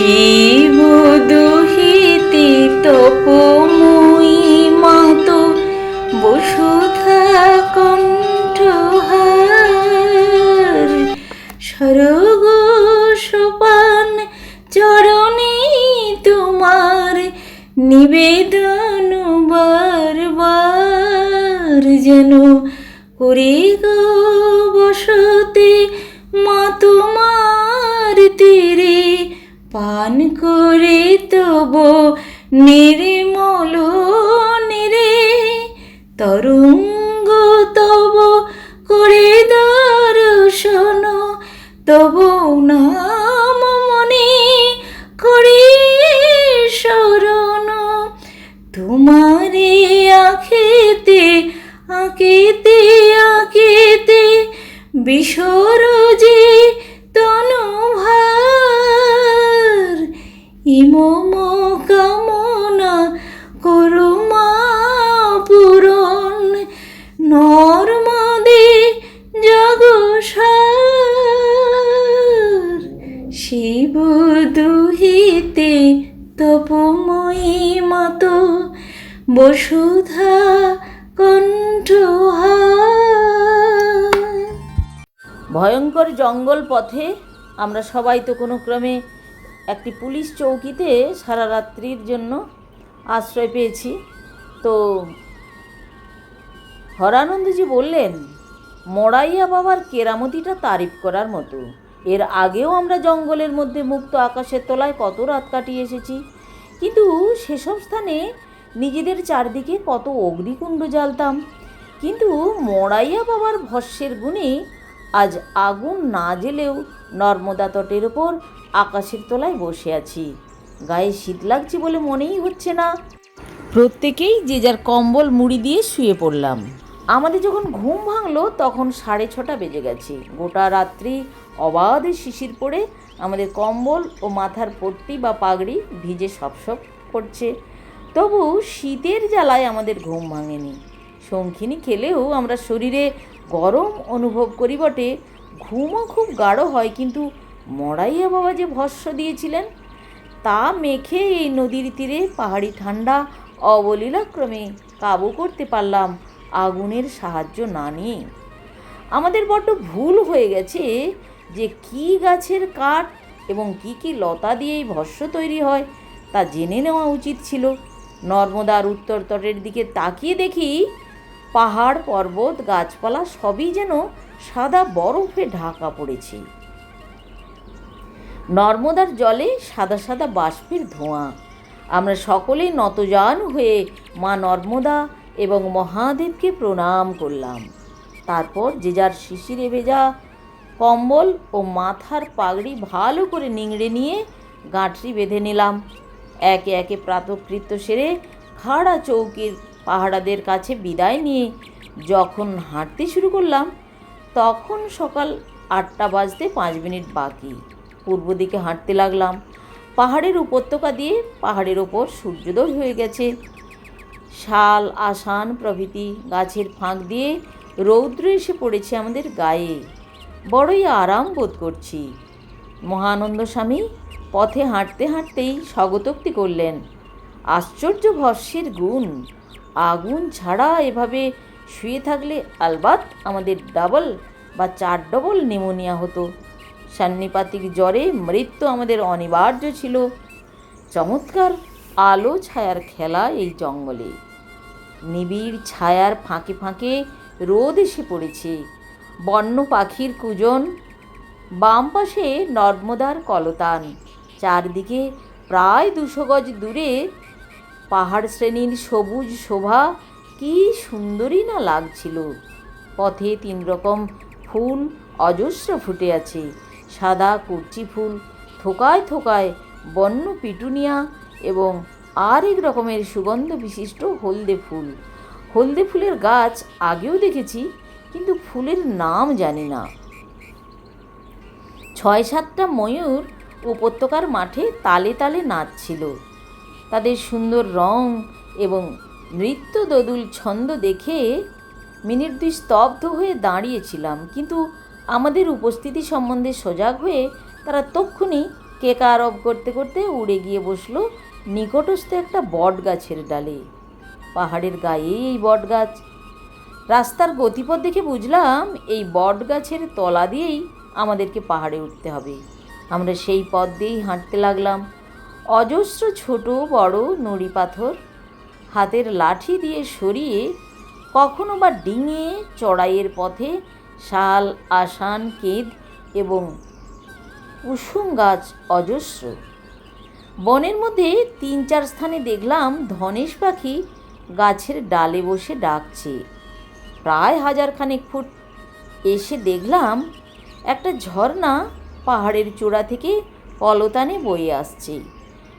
শিব পান করে তব নির্মল নিরে, তরঙ্গ তব করে দর্শন, তব নাম মনে করে শরণ। তোমারে আখেতে আঁকেতে আঁকেতে বিসর যে তনুভার ইমম কামনা করো মা পূরণ। নর্মদে জগসার শিব দুহিতে তপময়ী মত। বসুধা কণ্ঠহার ভয়ঙ্কর জঙ্গল পথে আমরা সবাই তো কোনো ক্রমে একটি পুলিশ চৌকিতে সারা রাত্রির জন্য আশ্রয় পেয়েছি। তো হরানন্দজি বললেন, মড়াইয়া বাবার কেরামতিটা তারিফ করার মতো। এর আগেও আমরা জঙ্গলের মধ্যে মুক্ত আকাশের তলায় কত রাত কাটিয়ে এসেছি। কিন্তু সেসব স্থানে নিজেদের চারদিকে কত অগ্নিকুণ্ড জ্বালতাম। কিন্তু মড়াইয়া বাবার ভস্যের গুণে আজ আগুন না জেলেও নর্মদা তটের ওপর আকাশের তলায় বসে আছি। গায়ে শীত লাগছে বলে মনেই হচ্ছে না। প্রত্যেকেই যে যার কম্বল মুড়ি দিয়ে শুয়ে পড়লাম। আমাদের যখন ঘুম ভাঙলো, তখন সাড়ে ছটা বেজে গেছে। গোটা রাত্রি অবাধে শিশির পড়ে আমাদের কম্বল ও মাথার পট্টি বা পাগড়ি ভিজে সপসপ করছে তবু শীতের জ্বালায় আমাদের ঘুম ভাঙেনি। শঙ্খিনী খেলেও আমরা শরীরে গরম অনুভব করি বটে। ঘুমও খুব গাঢ় হয়, কিন্তু মড়াইয়া বাবা যে ভস্য দিয়েছিলেন, তা মেখে এই নদীর তীরে পাহাড়ি ঠান্ডা অবলীলাক্রমে কাবু করতে পারলাম আগুনের সাহায্য না নিয়ে। আমাদের বড্ড ভুল হয়ে গেছে যে কি গাছের কাঠ এবং কি কি লতা দিয়ে এই ভস্য তৈরি হয়, তা জেনে নেওয়া উচিত ছিল। নর্মদার উত্তর তটের দিকে তাকিয়ে দেখি পাহাড়, পর্বত, গাছপালা সবই যেন সাদা বরফে ঢাকা পড়েছে। নর্মদার জলে সাদা সাদা বাষ্পের ধোঁয়া। আমরা সকলেই নতজান হয়ে মা নর্মদা এবং মহাদেবকে প্রণাম করলাম। তারপর যে যার শিশিরে ভেজা কম্বল ও মাথার পাগড়ি ভালো করে নিংড়ে নিয়ে গাঁটরি বেঁধে নিলাম। একে একে প্রাতকৃত্য সেরে খাড়া চৌকির পাহাড়াদের কাছে বিদায় নিয়ে যখন হাঁটতে শুরু করলাম, তখন সকাল আটটা বাজতে পাঁচ মিনিট বাকি। পূর্ব দিকে হাঁটতে লাগলাম। পাহাড়ের উপত্যকা দিয়ে পাহাড়ের ওপর সূর্যোদয় হয়ে গেছে। শাল, আসান প্রভৃতি গাছের ফাঁক দিয়ে রৌদ্র এসে পড়েছে আমাদের গায়ে। বড়ই আরাম বোধ করছি। মহানন্দ স্বামী পথে হাঁটতে হাঁটতেই স্বগতোক্তি করলেন, আশ্চর্য ভস্যের গুণ। আগুন ছাড়া এভাবে শুয়ে থাকলে আলবাত আমাদের ডাবল বা চার ডবল নিমোনিয়া হতো। সান্নিপাতিক জ্বরে মৃত্যু আমাদের অনিবার্য ছিল। চমৎকার আলো ছায়ার খেলা এই জঙ্গলে। নিবিড় ছায়ার ফাঁকে ফাঁকে রোদ এসে পড়েছে। বন্য পাখির কুজন, বাম পাশে নর্মদার কলতান, চারদিকে প্রায় দুশো গজ দূরে পাহাড় শ্রেণির সবুজ শোভা, কি সুন্দরই না লাগছিল। পথে তিন রকম ফুল অজস্র ফুটে আছে। সাদা কুর্চি ফুল, থোকায় থোকায় বন্য পিটুনিয়া এবং আরেক রকমের সুগন্ধ বিশিষ্ট হলদে ফুল। হলদে ফুলের গাছ আগেও দেখেছি, কিন্তু ফুলের নাম জানি না। ছয় সাতটা ময়ূর উপত্যকার মাঠে তালে তালে নাচছিল। তাদের সুন্দর রং এবং নৃত্য দোদুল ছন্দ দেখে মিনিট দুই স্তব্ধ হয়ে দাঁড়িয়েছিলাম, কিন্তু আমাদের উপস্থিতি সম্বন্ধে সজাগ হয়ে তারা তক্ষুনি কেকা আরব করতে করতে উড়ে গিয়ে বসল নিকটস্থ একটা বট গাছের ডালে। পাহাড়ের গায়েই এই বট গাছ রাস্তার গতিপথ দেখে বুঝলাম এই বট গাছের তলা দিয়েই আমাদেরকে পাহাড়ে উঠতে হবে। আমরা সেই পথ দিয়েই হাঁটতে লাগলাম। অজস্র ছোট বড় নুড়ি পাথর হাতের লাঠি দিয়ে সরিয়ে কখনো বা ডিঙে চড়াইয়ের পথে শাল, আসান, কেদ এবং কুসুম গাছ অজস্র। বনের মধ্যে তিন চার স্থানে দেখলাম ধনেশ পাখি গাছের ডালে বসে ডাকছে। প্রায় হাজার খানেক ফুট এসে দেখলাম একটা ঝর্ণা পাহাড়ের চূড়া থেকে কলতানে বয়ে আসছে।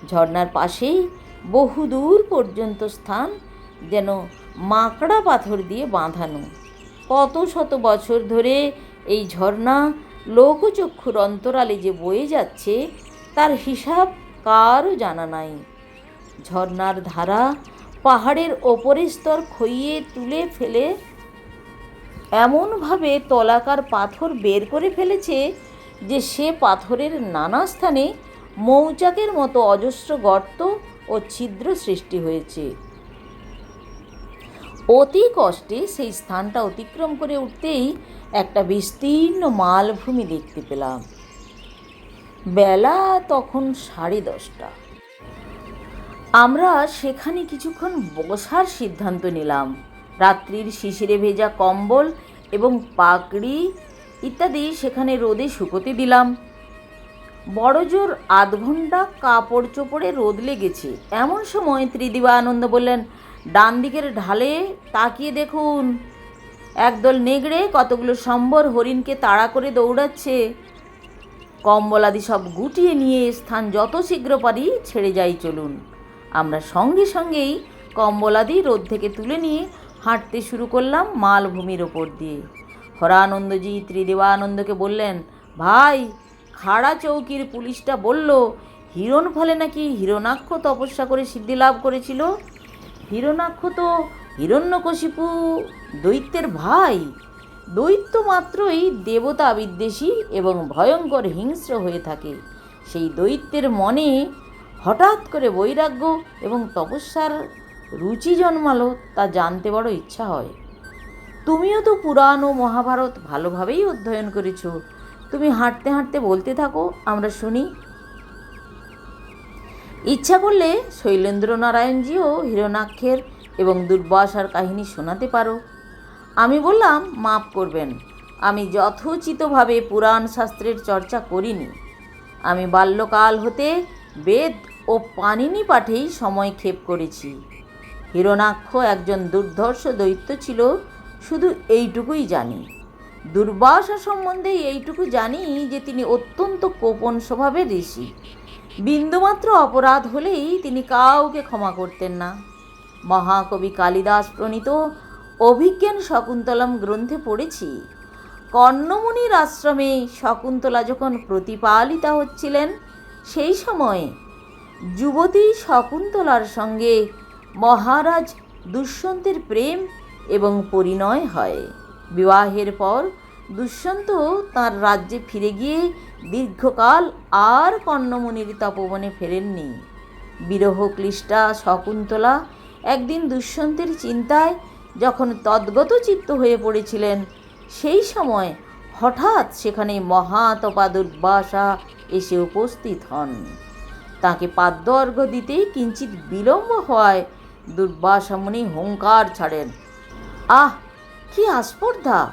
ঝর্ণার পাশেই বহুদূর পর্যন্ত স্থান যেন মাকড়া পাথর দিয়ে বাঁধানো। কত শত বছর ধরে এই ঝর্ণা লোকচক্ষুর অন্তরালে যে বয়ে যাচ্ছে, তার হিসাব কারও জানা নাই। ঝর্ণার ধারা পাহাড়ের ওপরের স্তর খইয়ে তুলে ফেলে, এমনভাবে তলাকার পাথর বের করে ফেলেছে যে সে পাথরের নানা স্থানে মৌচাকের মতো অজস্র গর্ত ও ছিদ্র সৃষ্টি হয়েছে। অতি কষ্টে সেই স্থানটা অতিক্রম করে উঠতেই একটা বিস্তীর্ণ মালভূমি দেখতে পেলাম। বেলা তখন সাড়ে দশটা। আমরা সেখানে কিছুক্ষণ বসার সিদ্ধান্ত নিলাম। রাত্রির শিশিরে ভেজা কম্বল এবং পাকড়ি ইত্যাদি সেখানে রোদে শুকোতে দিলাম। বড় জোর আধ ঘণ্টা কাপড় চোপড়ে রোদ লেগেছে। এমন সময় ত্রিদিবা আনন্দ বললেন ডান দিকের ঢালে তাকিয়ে দেখুন। একদল নেগড়ে কতগুলো সম্বর হরিণকে তাড়া করে দৌড়াচ্ছে। কম্বলাদি সব গুটিয়ে নিয়ে স্থান যত শীঘ্র পারি ছেড়ে যাই চলুন। আমরা সঙ্গে সঙ্গেই কম্বলাদি রোদ থেকে তুলে নিয়ে হাঁটতে শুরু করলাম মালভূমির ওপর দিয়ে। হরানন্দজি ত্রিদেবানন্দকে বললেন, ভাই, খাড়া চৌকির পুলিশটা বলল হিরণ ফলে নাকি হিরণাক্ষ তপস্যা করে সিদ্ধি লাভ করেছিল? হিরণাক্ষ তো হিরণ্যকশিপু দৈত্যের ভাই। দৈত্য মাত্রই দেবতা বিদ্বেষী এবং ভয়ঙ্কর হিংস্র হয়ে থাকে। সেই দৈত্যের মনে হঠাৎ করে বৈরাগ্য এবং তপস্যার রুচি জন্মালো তা জানতে বড় ইচ্ছা হয়। তুমিও তো পুরাণ ও মহাভারত ভালোভাবেই অধ্যয়ন করেছ। তুমি হাঁটতে হাঁটতে বলতে থাকো, আমরা শুনি। ইচ্ছা করলে শৈলেন্দ্র নারায়ণজিও হিরণাক্ষের এবং দুর্বাসার কাহিনী শোনাতে পারো। আমি বললাম, মাপ করবেন। আমি যথোচিতভাবে পুরাণ শাস্ত্রের চর্চা করিনি। আমি বাল্যকাল হতে বেদ ও পানিনি পাঠেই সময় ক্ষেপ করেছি। হিরণাক্ষ একজন দুর্ধর্ষ দৈত্য ছিল, শুধু এইটুকুই জানি। দুর্বাসা সম্বন্ধে এইটুকু জানি যে তিনি অত্যন্ত কোপন স্বভাবের ঋষি। বিন্দুমাত্র অপরাধ হলেই তিনি কাউকে ক্ষমা করতেন না। মহাকবি কালিদাস প্রণীত অভিজ্ঞান শকুন্তলম গ্রন্থে পড়েছি, কর্ণমুনির আশ্রমে শকুন্তলা যখন প্রতিপালিতা হচ্ছিলেন, সেই সময়ে যুবতী শকুন্তলার সঙ্গে মহারাজ দুষ্যন্তের প্রেম এবং পরিণয় হয়। বিবাহের পর দুষ্যন্ত তার রাজ্যে ফিরে গিয়ে দীর্ঘকাল আর কর্ণমুনির তপবনে ফেরেননি। বিরহ ক্লিষ্টা শকুন্তলা একদিন দুষ্যন্তের চিন্তায় যখন তদ্গত চিত্ত হয়ে পড়েছিলেন, সেই সময় হঠাৎ সেখানে মহাতপা দুর্বাসা এসে উপস্থিত হন। তাকে পাদ্য অর্ঘ্য দিতে কিঞ্চিত বিলম্ব হওয়ায় দুর্বাসামণি হুঙ্কার ছাড়েন। আহ, কি আস্পর্ধা!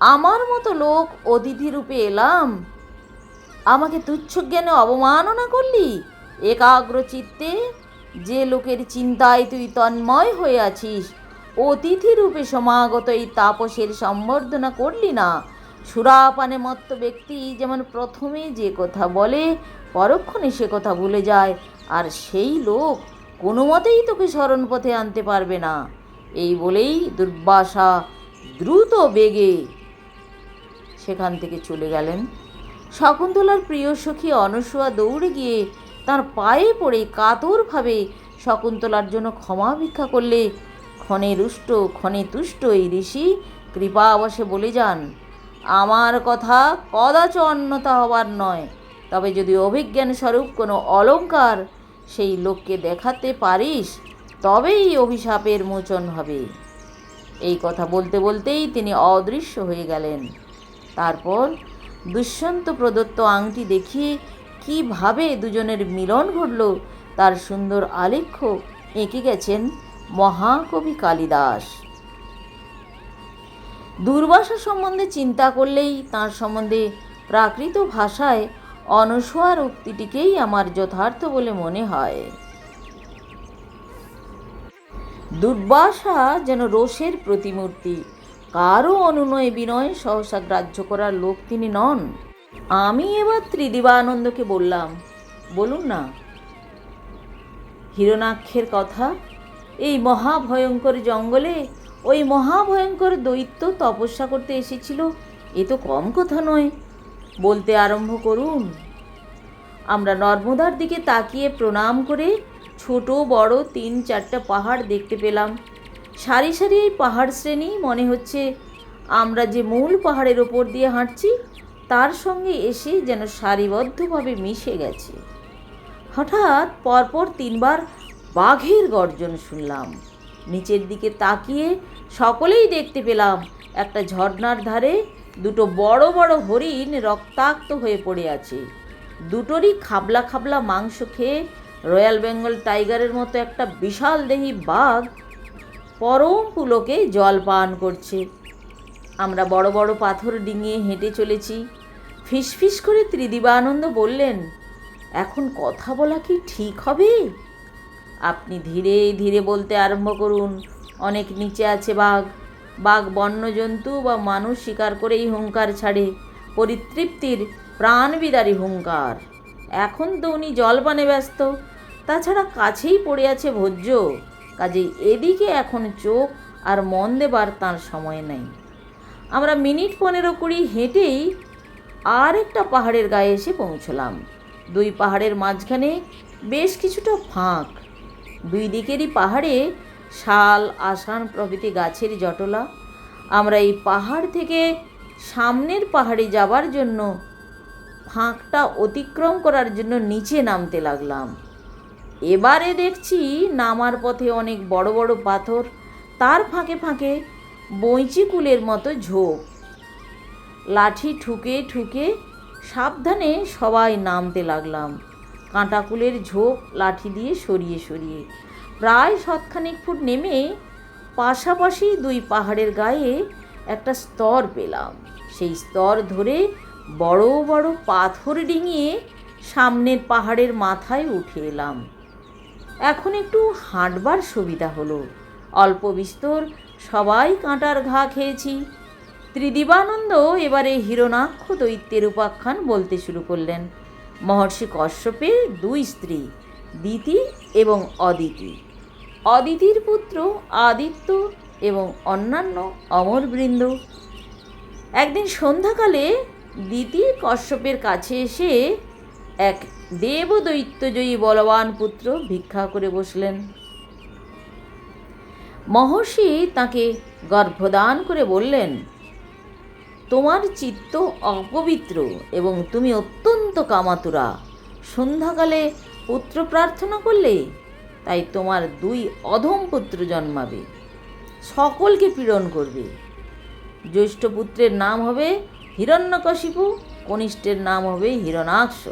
আমার মতো লোক অতিথি রূপে এলাম। আমাকে তুচ্ছ জ্ঞানে অবমাননা করলি? একাগ্র চিত্তে যে লোকের চিন্তায় তুই তন্ময় হয়ে আছিস, অতিথি রূপে সমাগত এই তাপসের সম্বর্ধনা করলি না। সুরাপানে মত্ত ব্যক্তি যেমন প্রথমে যে কথা বলে, পরক্ষণে সে কথা ভুলে যায়, আর সেই লোক কোনো মতেই তোকে স্মরণ পথে আনতে পারবে না। এই বলেই দুর্বাসা দ্রুত বেগে সেখান থেকে চলে গেলেন। শকুন্তলার প্রিয় সখী অনসুয়া দৌড়ে গিয়ে তার পায়ে পড়ে কাতরভাবে শকুন্তলার জন্য ক্ষমা ভিক্ষা করলে, ক্ষণে রুষ্ট, ক্ষণে তুষ্ট এই ঋষি কৃপাবশে বলে যান, আমার কথা কদাচ অন্যতা হবার নয়। তবে যদি অভিজ্ঞান স্বরূপ কোনো অলংকার সেই লোককে দেখাতে পারিস, তবেই অভিশাপের মোচন হবে। এই কথা বলতে বলতেই তিনি অদৃশ্য হয়ে গেলেন। তারপর দুষ্যন্ত প্রদত্ত আংটি দেখিয়ে কীভাবে দুজনের মিলন ঘটল, তার সুন্দর আলেখ্য এঁকে গেছেন মহাকবি কালিদাস। দুর্বাসা সম্বন্ধে চিন্তা করলেই তার সম্বন্ধে প্রাকৃত ভাষায় অনস্বর উক্তিটিকেই আমার যথার্থ বলে মনে হয়। দুর্বাসা যেন রোষের প্রতিমূর্তি কারও অনুনয় বিনয় সহসা গ্রাহ্য করার লোক তিনি নন। আমি এবার ত্রিদিবানন্দকে বললাম, বলুন না, হিরণাক্ষের কথা? এই মহাভয়ঙ্কর জঙ্গলে ওই মহাভয়ঙ্কর দৈত্য তপস্যা করতে এসেছিল, এ তো কম কথা নয়। বলতে আরম্ভ করুন। আমরা নর্মদার দিকে তাকিয়ে প্রণাম করে ছোট, বড় তিন চারটা পাহাড় দেখতে পেলাম। সারি সারি এই পাহাড় শ্রেণি, মনে হচ্ছে আমরা যে মূল পাহাড়ের ওপর দিয়ে হাঁটছি, তার সঙ্গে এসে যেন সারিবদ্ধভাবে মিশে গেছে। হঠাৎ পরপর তিনবার বাঘের গর্জন শুনলাম। নিচের দিকে তাকিয়ে সকলেই দেখতে পেলাম, একটা ঝর্ণার ধারে দুটো বড় বড় হরিণ রক্তাক্ত হয়ে পড়ে আছে। দুটোরই খাবলা খাবলা মাংস খেয়ে রয়্যাল বেঙ্গল টাইগারের মতো একটা বিশাল দেহী বাঘ পরম পুলকে জল পান করছে। আমরা বড় বড় পাথর ডিঙিয়ে হেঁটে চলেছি। ফিসফিস করে ত্রিদিবানন্দ বললেন, এখন কথা বলা কি ঠিক হবে? আপনি ধীরে ধীরে বলতে আরম্ভ করুন। অনেক নিচে আছে বাঘ। বাঘ বন্যজন্তু বা মানুষ শিকার করেই হুঙ্কার ছাড়ে। পরিতৃপ্তির প্রাণবিদারী হুঙ্কার। এখন তো উনি জলপানে ব্যস্ত। তাছাড়া কাছেই পড়ে আছে ভোজ্য। কাজেই এদিকে এখন চোখ আর মন দেবার তার সময় নেই। আমরা মিনিট পনেরো কুড়ি হেঁটেই আর একটা পাহাড়ের গায়ে এসে পৌঁছলাম। দুই পাহাড়ের মাঝখানে বেশ কিছুটা ফাঁক। দুই দিকেরই পাহাড়ে শাল, আসান প্রভৃতি গাছের জটলা। আমরা এই পাহাড় থেকে সামনের পাহাড়ে যাবার জন্য ফাঁকটা অতিক্রম করার জন্য নিচে নামতে লাগলাম। এবারে দেখছি নামার পথে অনেক বড় বড় পাথর, তার ফাঁকে ফাঁকে বইচি কুলের মতো ঝোপ। লাঠি ঠুকে ঠুকে সাবধানে সবাই নামতে লাগলাম। কাঁটাকুলের ঝোপ লাঠি দিয়ে সরিয়ে সরিয়ে। প্রায় শতখানিক ফুট নেমে পাশাপাশি দুই পাহাড়ের গায়ে একটা স্তর পেলাম। সেই স্তর ধরে বড় বড় পাথর ডিঙিয়ে সামনের পাহাড়ের মাথায় উঠে এলাম। এখন একটু হাঁটবার সুবিধা হলো। অল্প বিস্তর, সবাই কাঁটার ঘা খেয়েছি। ত্রিদিবানন্দ এবারে হিরণাক্ষ দৈত্যের উপাখ্যান বলতে শুরু করলেন। মহর্ষি কশ্যপের দুই স্ত্রী দিতি এবং অদিতি। অদিতির পুত্র আদিত্য এবং অন্যান্য অমরবৃন্দ। একদিন সন্ধ্যাকালে দিতি কশ্যপের কাছে এসে এক দেবদৈত্যজয়ী বলবান পুত্র ভিক্ষা করে বসলেন। মহর্ষি তাকে গর্ভদান করে বললেন, তোমার চিত্ত অপবিত্র এবং তুমি অত্যন্ত কামাতুরা। সন্ধ্যাকালে পুত্র প্রার্থনা করলে তাই তোমার দুই অধম পুত্র জন্মাবে। সকলকে পীড়ন করবে। জ্যৈষ্ঠ পুত্রের নাম হবে হিরণ্যকশিপু, কনিষ্ঠের নাম হবে হিরণাক্ষ।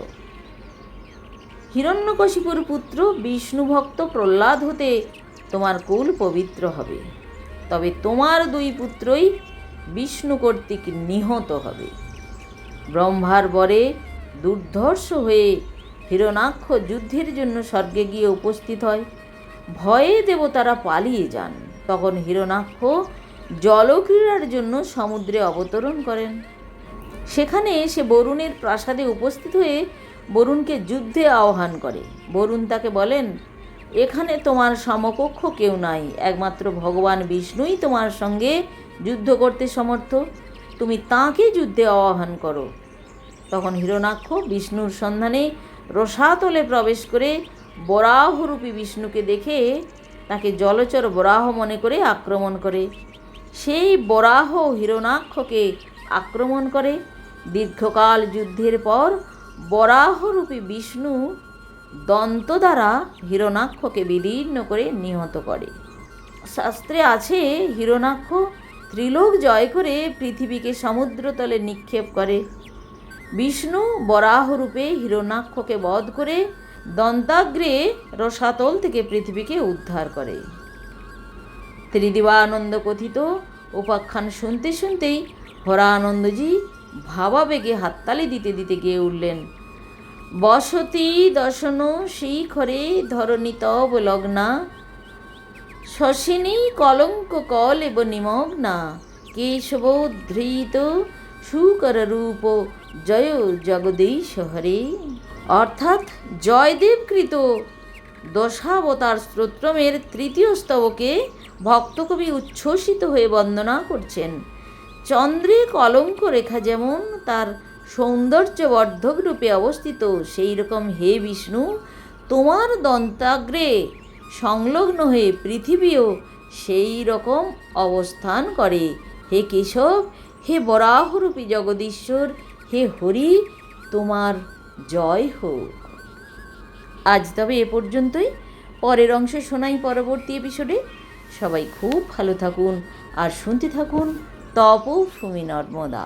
হিরণ্যকশিপুর পুত্র বিষ্ণুভক্ত প্রহ্লাদ হতে তোমার কুল পবিত্র হবে। তবে তোমার দুই পুত্রই বিষ্ণু কর্তৃক নিহত হবে। ব্রহ্মার বরে দুর্ধর্ষ হয়ে হিরণাক্ষ যুদ্ধের জন্য স্বর্গে গিয়ে উপস্থিত হয়। ভয়ে দেবতারা পালিয়ে যান। তখন হিরণাক্ষ জলক্রীড়ার জন্য সমুদ্রে অবতরণ করেন। সেখানে সে বরুণের প্রাসাদে উপস্থিত হয়ে বরুণকে যুদ্ধে আহ্বান করে। বরুণ তাকে বলেন, এখানে তোমার সমকক্ষ কেউ নাই। একমাত্র ভগবান বিষ্ণুই তোমার সঙ্গে যুদ্ধ করতে সমর্থ। তুমি তাঁকে যুদ্ধে আহ্বান করো। তখন হিরণাক্ষ বিষ্ণুর সন্ধানে রসাতলে প্রবেশ করে বরাহরূপী বিষ্ণুকে দেখে তাকে জলচর বরাহ মনে করে আক্রমণ করে। সেই বরাহ হিরণাক্ষকে আক্রমণ করে। দীর্ঘকাল যুদ্ধের পর বরাহরূপী বিষ্ণু দন্ত দ্বারা হিরণাক্ষকে বিদীর্ণ করে নিহত করে। শাস্ত্রে আছে, হিরণাক্ষ ত্রিলোক জয় করে পৃথিবীকে সমুদ্রতলে নিক্ষেপ করে। বিষ্ণু বরাহরূপে হিরণাক্ষকে বধ করে দন্তাগ্রে রসাতল থেকে পৃথিবীকে উদ্ধার করে। ত্রিদিবানন্দ কথিত, উপাখ্যান শুনতে শুনতেই হরানন্দজি ভাবাবেগে হাততালি দিতে দিতে গিয়ে উঠলেন। বসতি দশন শিখরে ধরণী তব লগ্না, শশিনী কলঙ্ক কল এব নিমগ্না, কেশব ধৃত সুকর রূপ জয় জগদীশ হরে। অর্থাৎ জয়দেবকৃত দশাবতার স্তোত্রমের তৃতীয় স্তবকে ভক্তকবি উচ্ছ্বসিত হয়ে বন্দনা করছেন। চন্দ্রে কলঙ্ক রেখা যেমন তার সৌন্দর্যবর্ধক রূপে অবস্থিত, সেই রকম হে বিষ্ণু, তোমার দন্তাগ্রে সংলগ্ন হয়ে পৃথিবীও সেই রকম অবস্থান করে। হে কেশব, হে বরাহরূপী জগদীশ্বর, হে হরি, তোমার জয় হোক। আজ তবে এ পর্যন্তই। পরের অংশ শোনাই পরবর্তী এপিসোডে সবাই খুব ভালো থাকুন আর শুনতে থাকুন তপ ভূমি নর্মদা।